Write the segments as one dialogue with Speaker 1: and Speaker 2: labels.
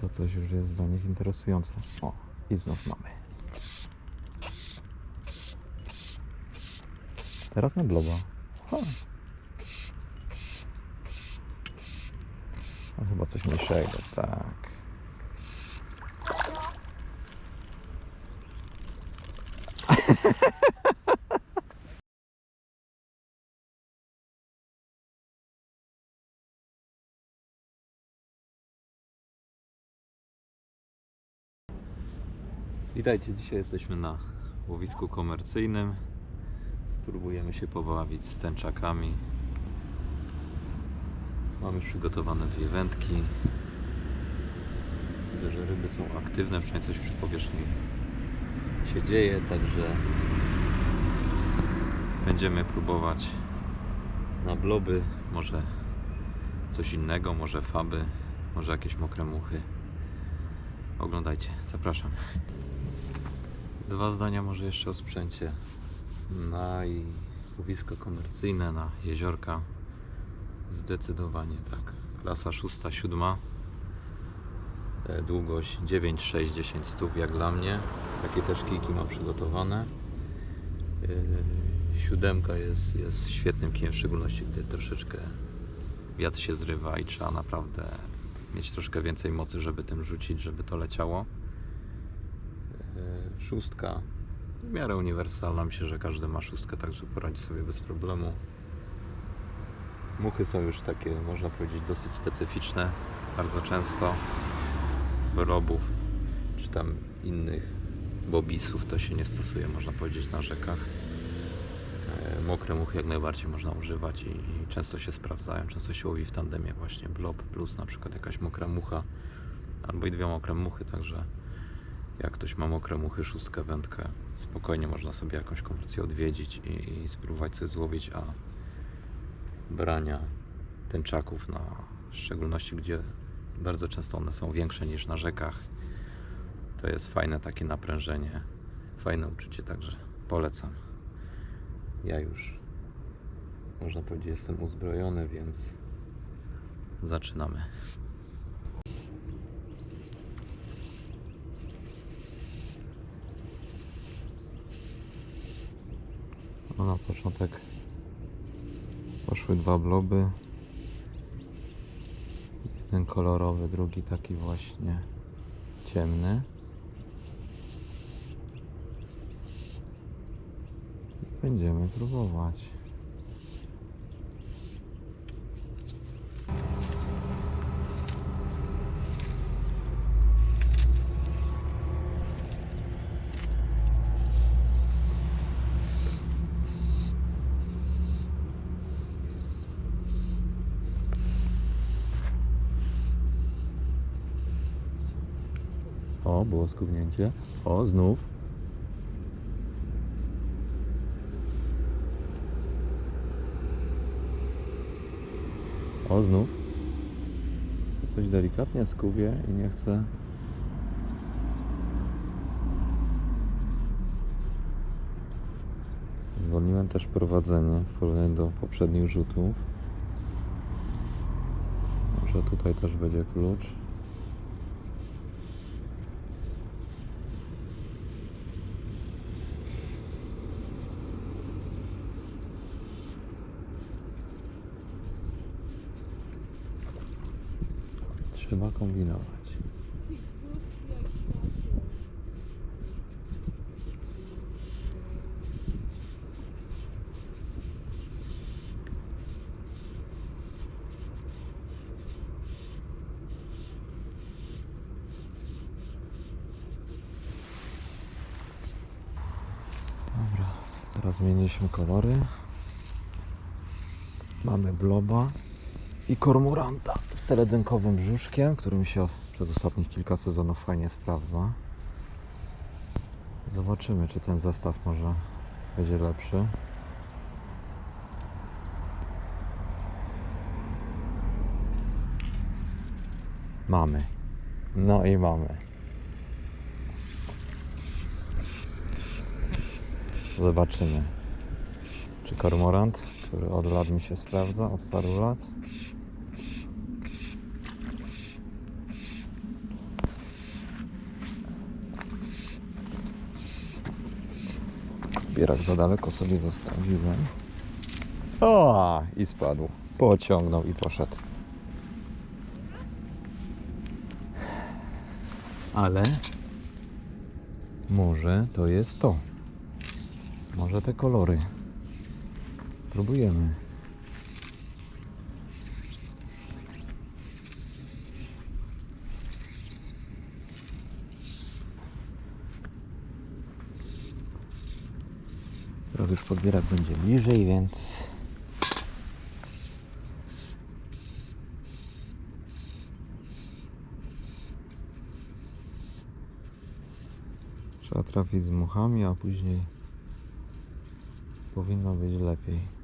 Speaker 1: to coś już jest dla nich interesujące. O, i znów mamy. Teraz na bloba. Ha. A chyba coś mniejszego, tak. Witajcie, dzisiaj jesteśmy na łowisku komercyjnym. Spróbujemy się pobawić z tęczakami. Mam już przygotowane dwie wędki. Widzę, że ryby są aktywne, przynajmniej coś przy powierzchni się dzieje, także będziemy próbować na bloby, może coś innego, może faby, może jakieś mokre muchy. Oglądajcie, zapraszam. Dwa zdania może jeszcze o sprzęcie. Na i łowisko komercyjne, na jeziorka. Zdecydowanie tak. Klasa 6-7. E, Długość 9, 6, 10 stóp jak dla mnie. Takie też kijki mam przygotowane. E, Siódemka jest, jest świetnym kijem, w szczególności gdy troszeczkę wiatr się zrywa i trzeba naprawdę mieć troszkę więcej mocy, żeby tym rzucić, żeby to leciało. Szóstka w miarę uniwersalna. Myślę, że każdy ma szóstkę, także poradzi sobie bez problemu. Muchy są już takie, można powiedzieć, dosyć specyficzne. Bardzo często robów czy tam innych bobisów to się nie stosuje, można powiedzieć, na rzekach. E, Mokre muchy jak najbardziej można używać i, i często się sprawdzają. Często się łowi w tandemie właśnie blob plus na przykład jakaś mokra mucha albo i dwie mokre muchy, także jak ktoś ma mokre muchy, szóstkę, wędkę, spokojnie można sobie jakąś komercję odwiedzić i, i spróbować coś złowić, a brania tęczaków na w szczególności gdzie bardzo często one są większe niż na rzekach to jest fajne takie naprężenie fajne uczucie, także polecam. Ja już można powiedzieć jestem uzbrojony, więc zaczynamy na początek poszły dwa bloby. Jeden kolorowy, drugi taki właśnie ciemny. Będziemy próbować. Było skubnięcie. O, znów. O, znów. Coś delikatnie skubie i nie chcę. Zwolniłem też prowadzenie w porównaniu do poprzednich rzutów. Może tutaj też będzie klucz. Trzeba kombinować. Dobra, teraz zmieniliśmy kolory. Mamy bloba i kormoranta z seledynkowym brzuszkiem, który mi się przez ostatnich kilka sezonów fajnie sprawdza. Zobaczymy, czy ten zestaw może będzie lepszy. Mamy. No i mamy. Zobaczymy. Czy kormorant, który od lat mi się sprawdza, od paru lat. Podbierak za daleko sobie zostawiłem. O, i spadł. Pociągnął i poszedł. Ale może to jest to. Może te kolory. Próbujemy. Teraz już podbierak będzie bliżej, więc trzeba trafić z muchami, a później powinno być lepiej.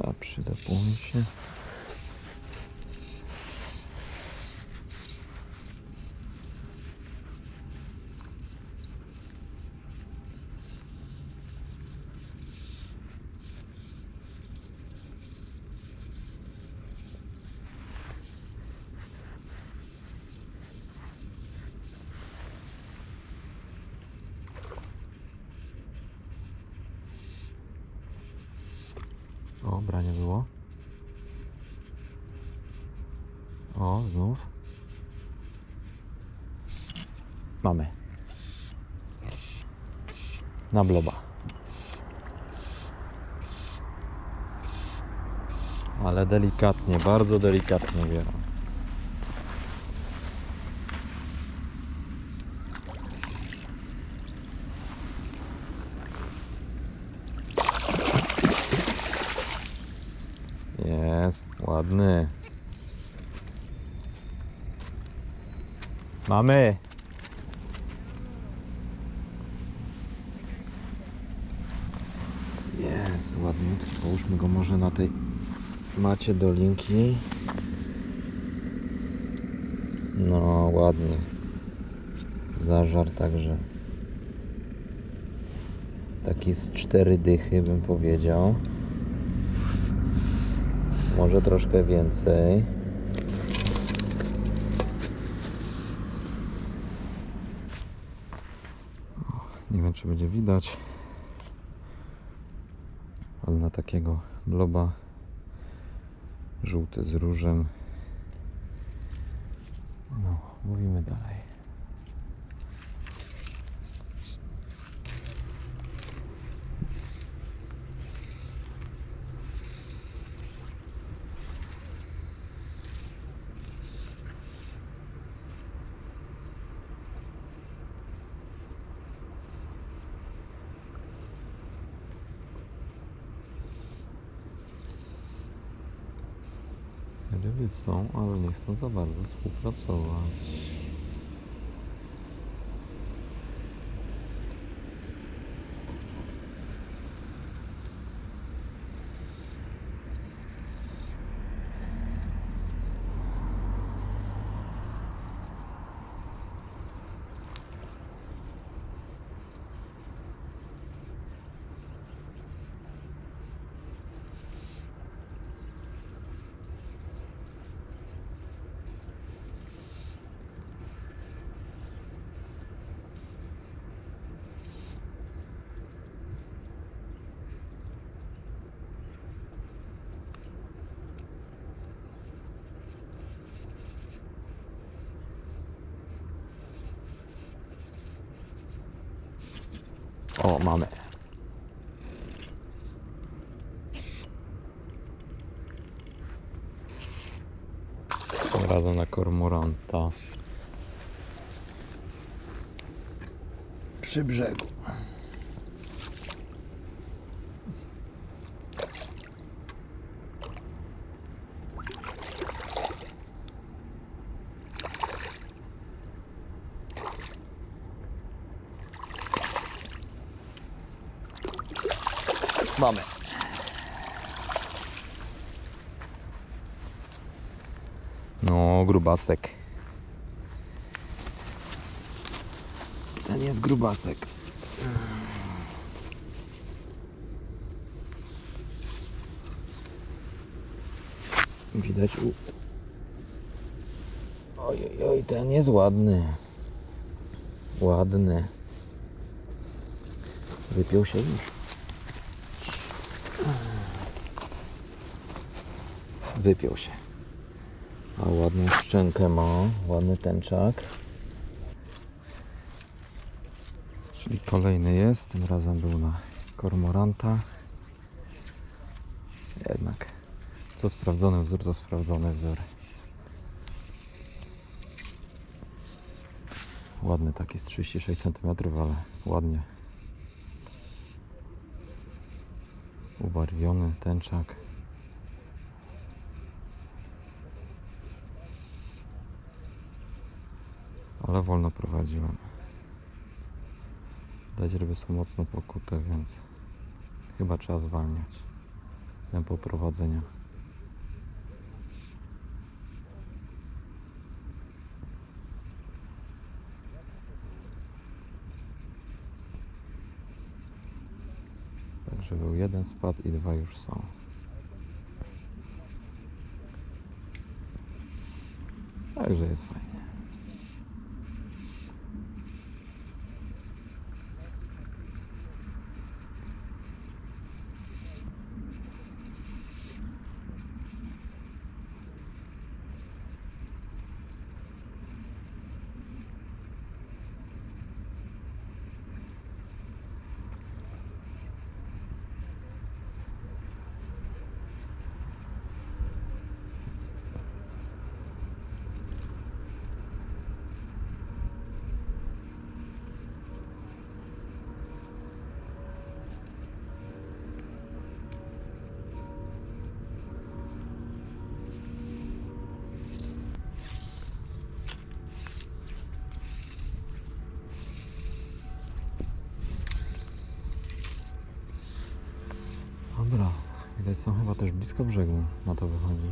Speaker 1: A przylepuj się. O, brania było. O, znów. Mamy. Na bloba. Ale delikatnie, bardzo delikatnie bieram. Jest, ładny. Mamy. Jest, ładniutki. Połóżmy go może na tej macie do linki. No, ładnie. Zażar także. Taki z cztery dychy bym powiedział. Może troszkę więcej. Nie wiem, czy będzie widać, ale na takiego bloba żółty z różem. No, mówimy dalej. Ryby są, ale nie chcą za bardzo współpracować. O, mamy. Razem na kormoranta. przy brzegu. Mamy. No, grubasek. Ten jest grubasek. Widać u... Oj, oj, oj, ten jest ładny. Ładny. Wypiął się już. Wypiął się. A ładną szczękę ma, ładny tęczak. Czyli kolejny jest, tym razem był na kormoranta. Jednak co sprawdzony wzór, to sprawdzony wzór. Ładny taki z 36 cm, ale ładnie ubarwiony tęczak. Ale wolno prowadziłem. Dać są mocno pokute, więc chyba trzeba zwalniać tempo prowadzenia. Także był jeden spad i dwa już są. Także jest fajnie. Dobra, widać są chyba też blisko brzegu, na to wychodzi.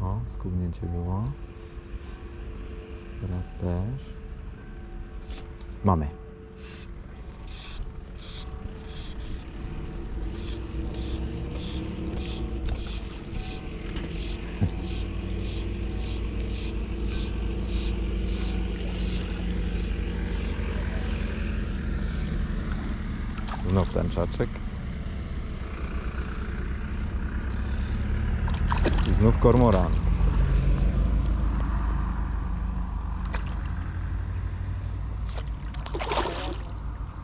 Speaker 1: O, skubnięcie było. Teraz też. Mamy. Czaczek. I znów kormorant.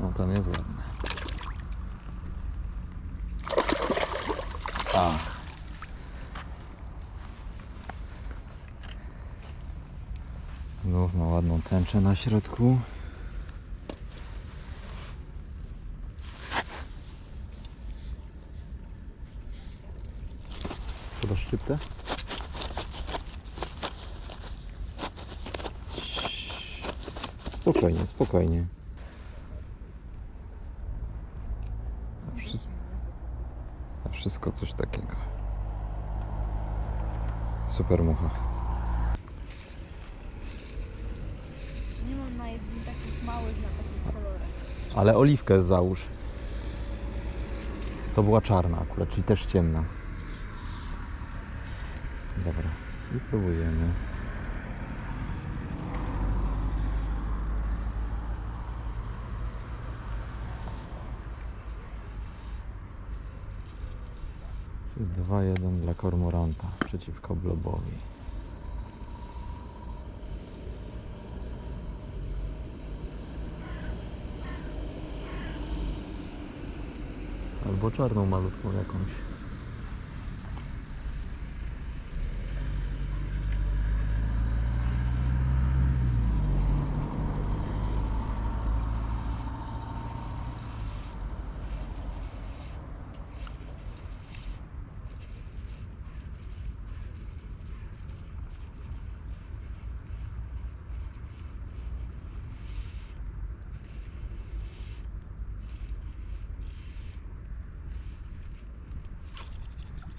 Speaker 1: No ten jest ładny. A. Znów ma ładną tęczę na środku. Spokojnie, wszystko, wszystko coś takiego. Super mucha.
Speaker 2: Nie mam na jednym takich małych, na takich kolorach.
Speaker 1: Ale oliwkę załóż. To była czarna akurat, czyli też ciemna. Dobra. I próbujemy. Czyli 2-1 dla kormoranta przeciwko blobowi. Albo czarną malutką jakąś.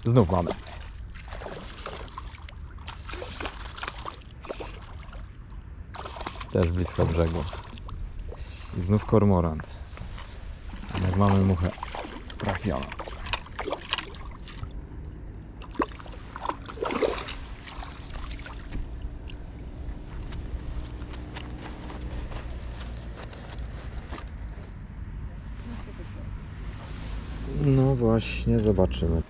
Speaker 1: Znów mamy. Też blisko brzegu. I znów kormorant. Jak mamy muchę trafioną. No właśnie, zobaczymy.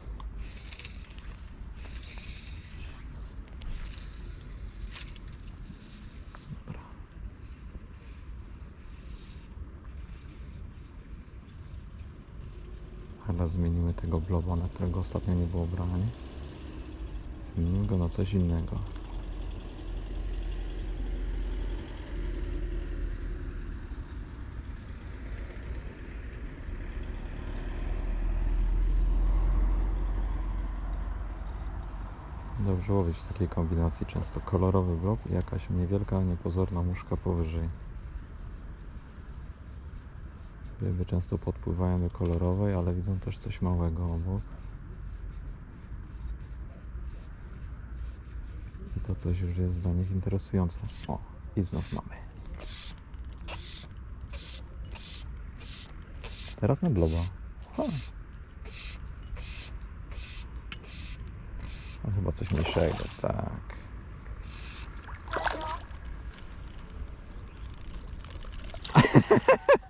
Speaker 1: Chyba zmienimy tego bloba, na którego ostatnio nie było brania. Zmienimy go na coś innego. Dobrze łowić w takiej kombinacji. Często kolorowy blob i jakaś niewielka, niepozorna muszka powyżej. Ryby często podpływają do kolorowej, ale widzą też coś małego obok. I to coś już jest dla nich interesujące. O, i znów mamy. Teraz na bloba. Ha. Chyba coś mniejszego, tak.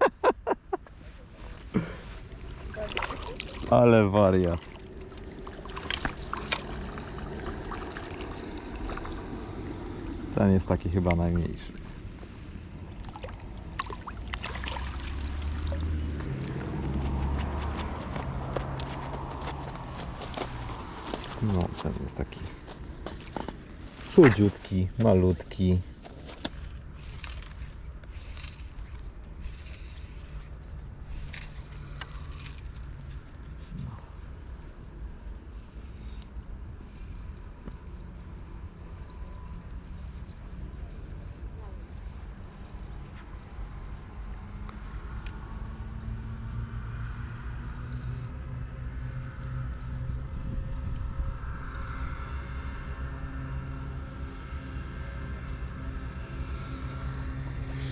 Speaker 1: Ale wariat. Ten jest taki chyba najmniejszy. No, ten jest taki chudziutki, malutki.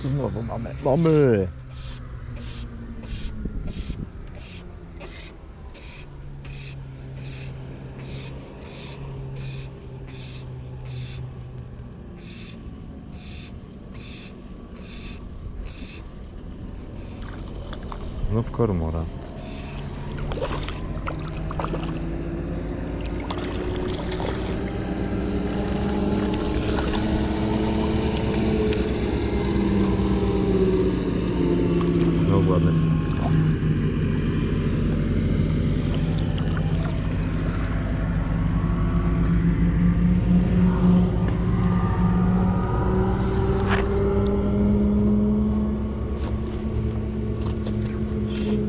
Speaker 1: Znowu mamy. Mamy! Znów kormorant. No ładny.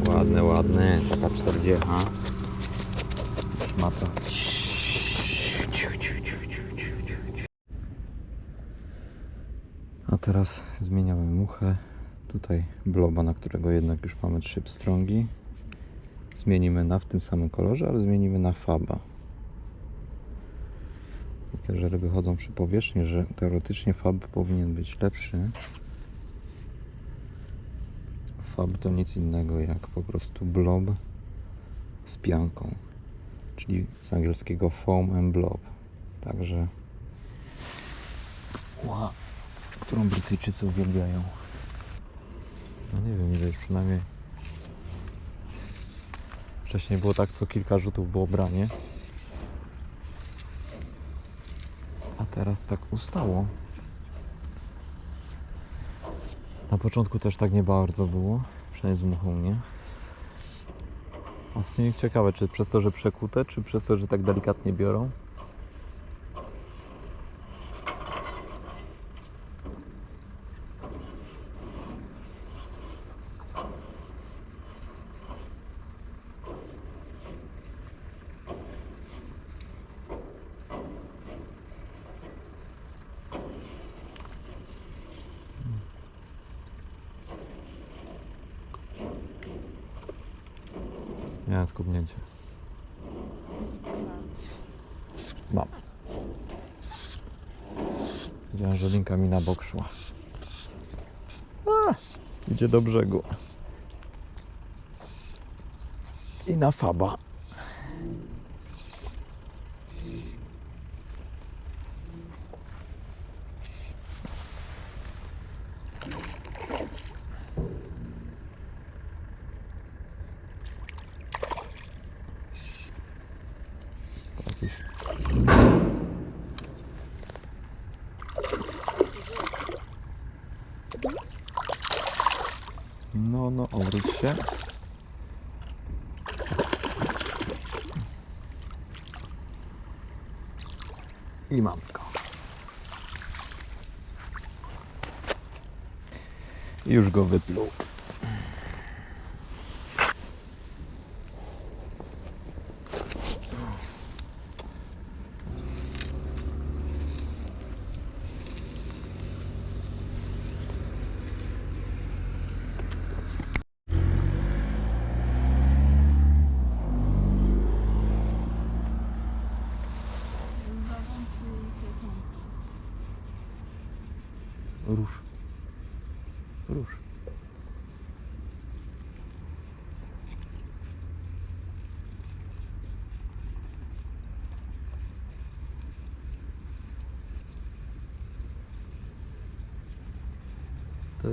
Speaker 1: Ładny, ładny. Taka 40. Szmata. A teraz zmieniamy muchę. Tutaj bloba, na którego jednak już mamy trzy pstrągi. Zmienimy na w tym samym kolorze, ale zmienimy na faba. Widzę, że ryby chodzą przy powierzchni, że teoretycznie fab powinien być lepszy. Fab to nic innego jak po prostu blob z pianką, czyli z angielskiego foam and blob. Także, wow, którą Brytyjczycy uwielbiają. No nie wiem, ile już przynajmniej. Wcześniej było tak, co kilka rzutów było branie. A teraz tak ustało. Na początku też tak nie bardzo było, przynajmniej z muchą nie. A spinning ciekawe, czy przez to, że przekute, czy przez to, że tak delikatnie biorą? Miałem skubnięcie. Mam. Widziałem, że linka mi na bok szła. A, idzie do brzegu. I na faba. No, no, obróć się. I mam go. Już go wypluł.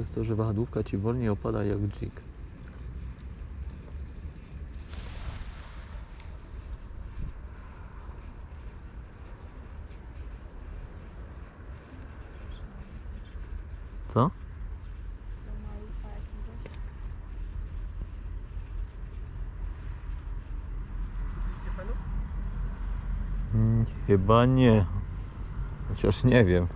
Speaker 1: Jest to, że wahadłówka ci wolniej opada jak dzik. Co? Mm, Chyba nie. Chociaż nie wiem.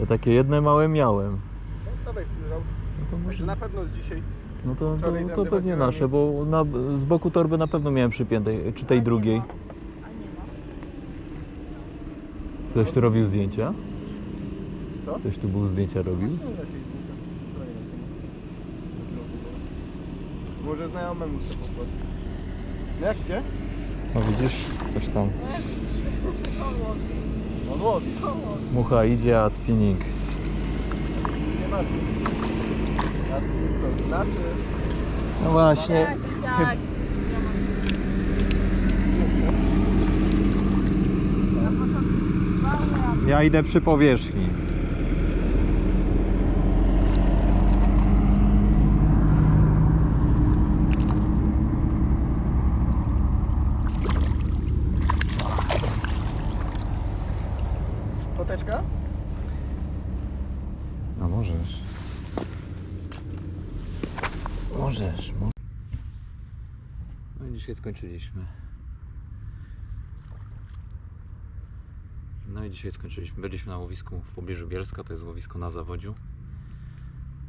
Speaker 1: Ja takie jedne małe miałem.
Speaker 3: No, dawaj.
Speaker 1: No to,
Speaker 3: Może
Speaker 1: może,
Speaker 3: na pewno z dzisiaj.
Speaker 1: no to, to,
Speaker 3: wczoraj
Speaker 1: to pewnie nasze, bo na, z boku torby na pewno miałem przypiętej, czy tej drugiej.
Speaker 2: ma. A nie ma.
Speaker 1: Ktoś tu robił zdjęcia?
Speaker 3: Co?
Speaker 1: Ktoś tu był zdjęcia robił?
Speaker 3: Są jakieś zdjęcia. Wczoraj na tym. Może znajomemu sobie po prostu. No jak gdzie?
Speaker 1: No widzisz, coś tam.
Speaker 3: On łowi.
Speaker 1: Mucha idzie, a spinning.
Speaker 3: Nie ma. Co, znaczy?
Speaker 1: No właśnie.
Speaker 2: Tak, tak.
Speaker 1: Ja idę przy powierzchni.
Speaker 3: Koteczka?
Speaker 1: No możesz. Możesz, możesz. No i dzisiaj skończyliśmy. No i dzisiaj skończyliśmy. Byliśmy na łowisku w pobliżu Bielska, to jest łowisko na zawodziu.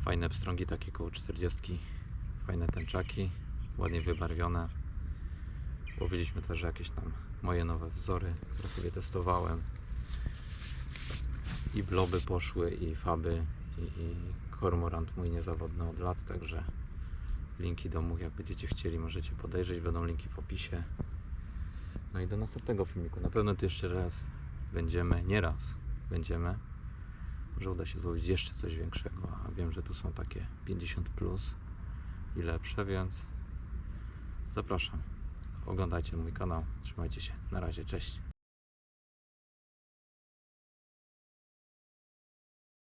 Speaker 1: Fajne pstrągi, takie koło 40. Fajne tęczaki, ładnie wybarwione. Łowiliśmy też jakieś tam moje nowe wzory, które sobie testowałem. I bloby poszły, i faby, i, i kormorant mój niezawodny od lat, także linki do mu, jak będziecie chcieli, możecie podejrzeć, będą linki w opisie. No i do następnego filmiku. Na pewno tu jeszcze raz będziemy, nie raz będziemy. Może uda się złowić jeszcze coś większego, a wiem, że tu są takie 50 plus i lepsze, więc zapraszam. Oglądajcie mój kanał. Trzymajcie się. Na razie, cześć.